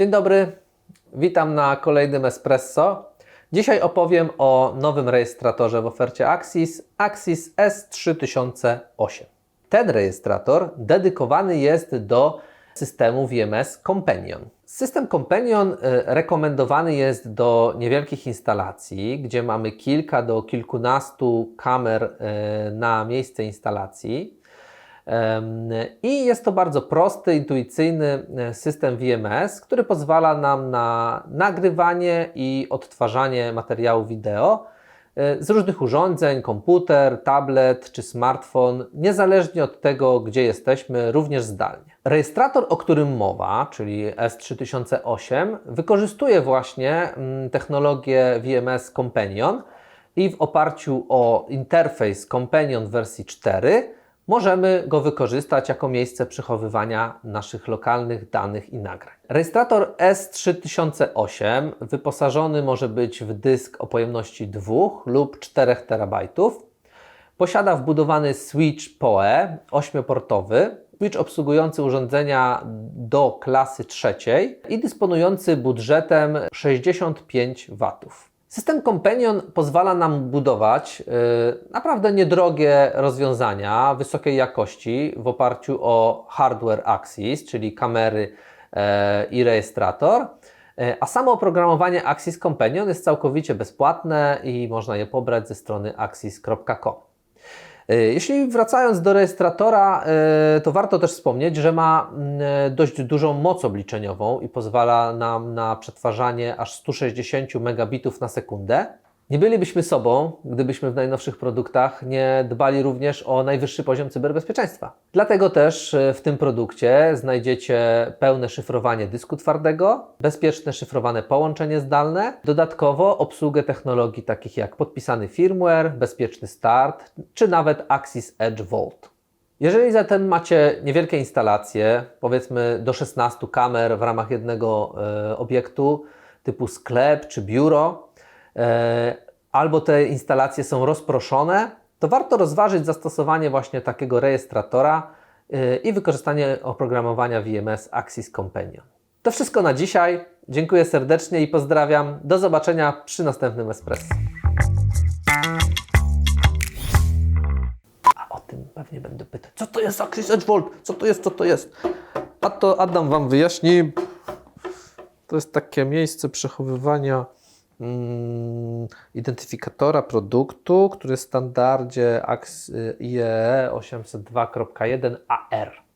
Dzień dobry, witam na kolejnym Espresso. Dzisiaj opowiem o nowym rejestratorze w ofercie Axis, Axis S3008. Ten rejestrator dedykowany jest do systemu VMS Companion. System Companion y, rekomendowany jest do niewielkich instalacji, gdzie mamy kilka do kilkunastu kamer y, na miejsce instalacji. I jest to bardzo prosty, intuicyjny e, system VMS, który pozwala nam na nagrywanie i odtwarzanie materiału wideo e, z różnych urządzeń, komputer, tablet czy smartfon, niezależnie od tego, gdzie jesteśmy, również zdalnie. Rejestrator, o którym mowa, czyli S3008, wykorzystuje właśnie mm, technologię VMS Companion i w oparciu o interfejs Companion wersji 4 możemy go wykorzystać jako miejsce przechowywania naszych lokalnych danych i nagrań. Rejestrator S3008 wyposażony może być w dysk o pojemności 2 lub 4 TB. Posiada wbudowany switch PoE 8-portowy, switch obsługujący urządzenia do klasy trzeciej i dysponujący budżetem 65 W. System Companion pozwala nam budować y, naprawdę niedrogie rozwiązania wysokiej jakości w oparciu o hardware Axis, czyli kamery e, i rejestrator. E, A samo oprogramowanie Axis Companion jest całkowicie bezpłatne i można je pobrać ze strony axis.com. E, Jeśli wracając do rejestratora, e, to warto też wspomnieć, że ma mm, dość dużą moc obliczeniową i pozwala nam na przetwarzanie aż 160 megabitów na sekundę. Nie bylibyśmy sobą, gdybyśmy w najnowszych produktach nie dbali również o najwyższy poziom cyberbezpieczeństwa. Dlatego też e, w tym produkcie znajdziecie pełne szyfrowanie dysku twardego, bezpieczne szyfrowane połączenie zdalne, dodatkowo obsługę technologii takich jak podpisany firmware, bezpieczny start czy nawet Axis Edge Vault. Jeżeli zatem macie niewielkie instalacje, powiedzmy do 16 kamer w ramach jednego e, obiektu, typu sklep czy biuro, albo te instalacje są rozproszone, to warto rozważyć zastosowanie właśnie takiego rejestratora e, i wykorzystanie oprogramowania VMS Axis Companion. To wszystko na dzisiaj. Dziękuję serdecznie i pozdrawiam. Do zobaczenia przy następnym Espresso. A o tym pewnie będę pytać. Co to jest Axis Edge Vault? Co to jest? Co to jest? A to Adam Wam wyjaśni. To jest takie miejsce przechowywania identyfikatora produktu, który jest w standardzie IEE 802.1 AR.